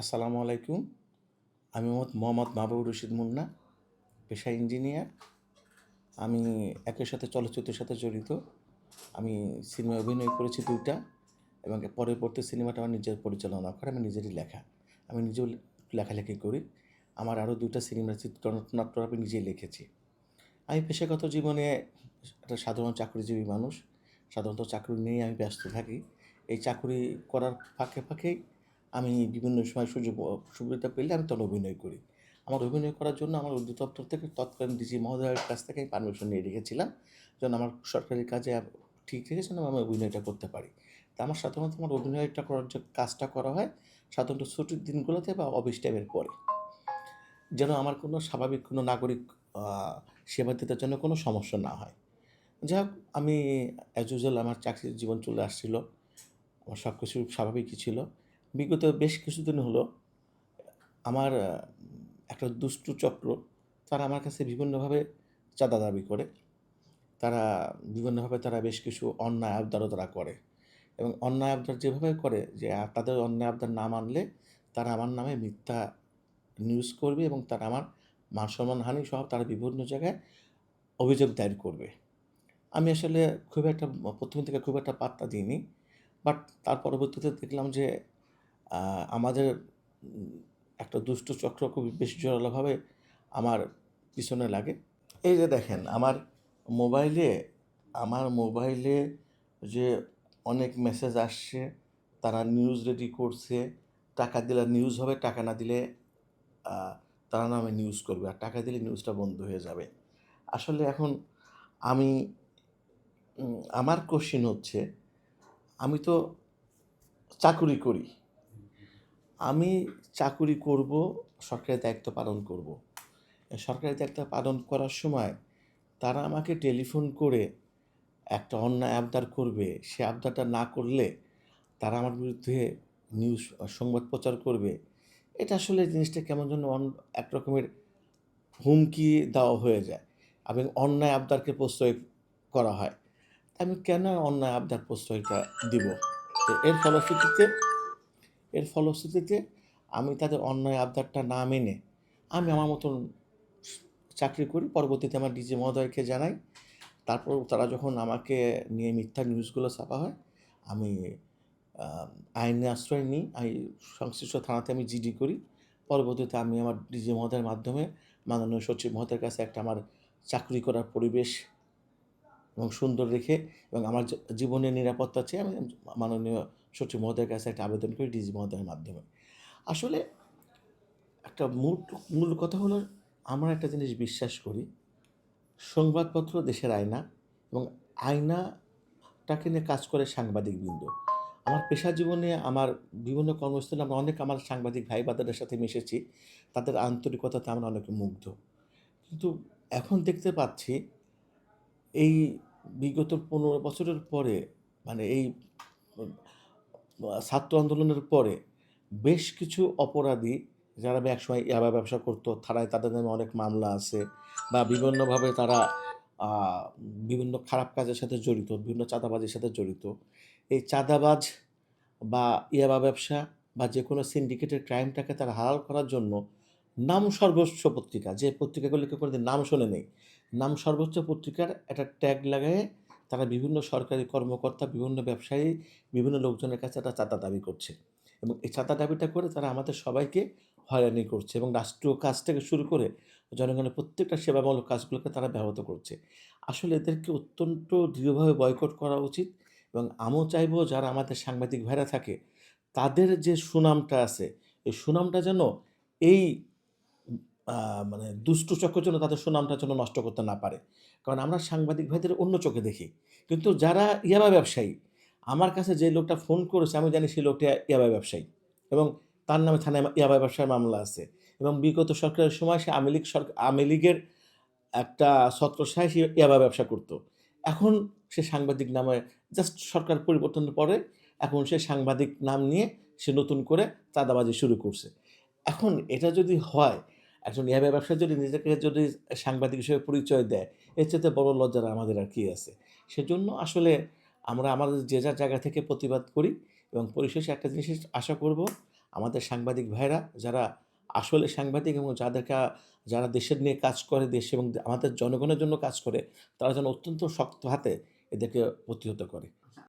আসসালামু আলাইকুম। আমি মোহাম্মদ মাহবুব রশিদ মুন্না, পেশা ইঞ্জিনিয়ার। আমি একের সাথে চলচ্চিত্রের সাথে জড়িত। আমি সিনেমায় অভিনয় করেছি দুইটা এবং পরবর্তী সিনেমাটা আমার নিজের পরিচালনা করে, আমি নিজেরই লেখা। আমি নিজেও লেখালেখি করি। আমার আরও দুইটা সিনেমার চিত্রনাট্য আমি নিজেই লিখেছি। আমি পেশাগত জীবনে একটা সাধারণ চাকরিজীবী মানুষ। সাধারণত চাকরি নিয়েই আমি ব্যস্ত থাকি। এই চাকরি করার ফাঁকে ফাঁকেই আমি বিভিন্ন সময় সুযোগ, সুবিধা পেলে আমি তখন অভিনয় করি। আমার অভিনয় করার জন্য আমার অধিদপ্তর থেকে তৎকালীন ডিজি মহোদয়ের কাছ থেকে আমি পারমিশন নিয়ে রেখেছিলাম যেন আমার সরকারি কাজে ঠিক রেখেছেন আমি অভিনয়টা করতে পারি। তা আমার সাধারণত আমার অভিনয়টা করার যে কাজটা করা হয়, সাধারণত ছুটির দিনগুলোতে বা অফিস টাইমের পরে। যেন আমার কোনো স্বাভাবিক কোনো নাগরিক সেবা দিতে জন্য কোনো সমস্যা না হয়। যাই হোক আমি অ্যাজ ইউজুয়াল আমার চাকরির জীবন চলে আসছিল। আমার সব কিছু স্বাভাবিকই ছিল। বিগত বেশ কিছুদিন হলো আমার একটা দুষ্টু চক্র, তারা আমার কাছে বিভিন্নভাবে চাঁদা দাবি করে। তারা বিভিন্নভাবে তারা বেশ কিছু অন্যায় আবদারও তারা করে এবং অন্যায় আবদার যেভাবে করে যে তাদের অন্যায় আবদার না মানলে তারা আমার নামে মিথ্যা নিউজ করবে এবং তারা আমার মান সম্মান হানি সহ তারা বিভিন্ন জায়গায় অভিযোগ দায়ের করবে। আমি আসলে খুব একটা, প্রথম থেকে খুব একটা পাত্তা দিইনি বাট তার পরবর্তীতে দেখলাম যে আমাদের একটা দুষ্ট চক্র খুব বেশি জোরালোভাবে আমার পিছনে লাগে। এই যে দেখেন, আমার মোবাইলে আমার মোবাইলে যে অনেক মেসেজ আসছে, তারা নিউজ রেডি করছে, টাকা দিলে নিউজ হবে, টাকা না দিলে তারা নামে নিউজ করবে, আর টাকা দিলে নিউজটা বন্ধ হয়ে যাবে। আসলে এখন আমি আমার কোশ্চিন হচ্ছে, আমি তো চাকুরি করি। আমি চাকুরি করব সরকারি দায়িত্ব পালন করব। সরকারি দায়িত্ব পালন করার সময় তারা আমাকে টেলিফোন করে একটা অন্যায় আবদার করবে। সে আবদারটা না করলে তারা আমার বিরুদ্ধে নিউজ, সংবাদ প্রচার করবে। এটা আসলে জিনিসটা কেমন যেন এক রকমের হুমকি দেওয়া হয়ে যায় এবং অন্যায় আবদারকে প্রশ্রয় করা হয়। আমি কেন অন্যায় আবদার প্রশ্রয়টা দিব? তো এর ফলশ্রুতিতে এর ফলশ্রুতিতে আমি তাদের অন্যায় আবদারটা না মেনে আমি আমার মতন চাকরি করি। পরবর্তীতে আমার ডিজি মহোদয়কে জানাই। তারপর তারা যখন আমাকে নিয়ে মিথ্যা নিউজগুলো ছাপা হয়, আমি আইনে আশ্রয় নিই। আমি সংশ্লিষ্ট থানাতে আমি জিডি করি। পরবর্তীতে আমি আমার ডিজি মহোদয়ের মাধ্যমে মাননীয় সচিব মহোদয়ের কাছে একটা আমার চাকরি করার পরিবেশ এবং সুন্দর রেখে এবং আমার জীবনের নিরাপত্তা চেয়ে আমি মাননীয় সচিব মহোদয়ের কাছে একটা আবেদন করি ডিজি মহোদয়ের মাধ্যমে। আসলে একটা মূল মূল কথা হলো আমরা একটা জিনিস বিশ্বাস করি, সংবাদপত্র দেশের আয়না এবং আয়নাটাকে নিয়ে কাজ করে সাংবাদিকবৃন্দ আমার পেশা জীবনে আমার বিভিন্ন কর্মস্থলে আমরা অনেক আমার সাংবাদিক ভাই বাদাদের সাথে মিশেছি, তাদের আন্তরিকতাতে আমরা অনেকে মুগ্ধ। কিন্তু এখন দেখতে পাচ্ছি এই বিগত পনেরো বছরের পরে মানে এই ছাত্র আন্দোলনের পরে বেশ কিছু অপরাধী যারা একসময় ইয়াবা ব্যবসা করতো থানায় তাদের নামে অনেক মামলা আছে বা বিভিন্নভাবে তারা বিভিন্ন খারাপ কাজের সাথে জড়িত, বিভিন্ন চাঁদাবাজির সাথে জড়িত। এই চাঁদাবাজ বা ইয়াবা ব্যবসা বা যে কোনো সিন্ডিকেটের ক্রাইমটাকে তারা হালাল করার জন্য নাম সর্বোচ্চ পত্রিকা, যে পত্রিকাগুলিকে কোনোদিন নাম শোনে নেই নাম সর্বোচ্চ পত্রিকার একটা ট্যাগ লাগায়ে তারা বিভিন্ন সরকারি কর্মকর্তা, বিভিন্ন ব্যবসায়ী, বিভিন্ন লোকজনের কাছে একটা চাঁদা দাবি করছে। এবং এই চাঁদা দাবিটা করে তারা আমাদের সবাইকে হয়রানি করছে এবং রাষ্ট্রীয় কাজ থেকে শুরু করে জনগণের প্রত্যেকটা সেবামূলক কাজগুলোকে তারা ব্যাহত করছে। আসলে এদেরকে অত্যন্ত দৃঢ়ভাবে বয়কট করা উচিত এবং আমিও চাইব যারা আমাদের সাংবাদিক ভাইরা থাকে, তাদের যে সুনামটা আছে, এই সুনামটা যেন এই মানে দুষ্ট চক্র যেন তাদের সুনামটা যেন নষ্ট করতে না পারে। কারণ আমরা সাংবাদিক ভাইদের অন্য চোখে দেখি। কিন্তু যারা ইয়াবা ব্যবসায়ী, আমার কাছে যে লোকটা ফোন করেছে, আমি জানি সেই লোকটা ইয়াবা ব্যবসায়ী এবং তার নামে থানায় ইয়াবা ব্যবসার মামলা আছে এবং বিগত সরকারের সময় সে আওয়ামী লীগ সরকার, আওয়ামী লীগের একটা ছত্রছায় সে ইয়াবা ব্যবসা করতো। এখন সে সাংবাদিক নামে জাস্ট সরকার পরিবর্তনের পরে এখন সে সাংবাদিক নাম নিয়ে সে নতুন করে চাঁদাবাজি শুরু করছে। এখন এটা যদি হয় একজন ইয়াবা ব্যবসায়ী যদি নিজেকে যদি সাংবাদিক হিসেবে পরিচয় দেয়, এর চেয়ে বড় লজ্জার আমাদের আর কি আছে। সেজন্য আসলে আমরা আমাদের যে যার জায়গা থেকে প্রতিবাদ করি এবং পরিশেষে একটা জিনিস আশা করব, আমাদের সাংবাদিক ভাইরা যারা আসলে সাংবাদিক এবং যাদেরকে, যারা দেশের নিয়ে কাজ করে, দেশ এবং আমাদের জনগণের জন্য কাজ করে, তারা যেন অত্যন্ত শক্ত হাতে এদেরকে প্রতিহত করে।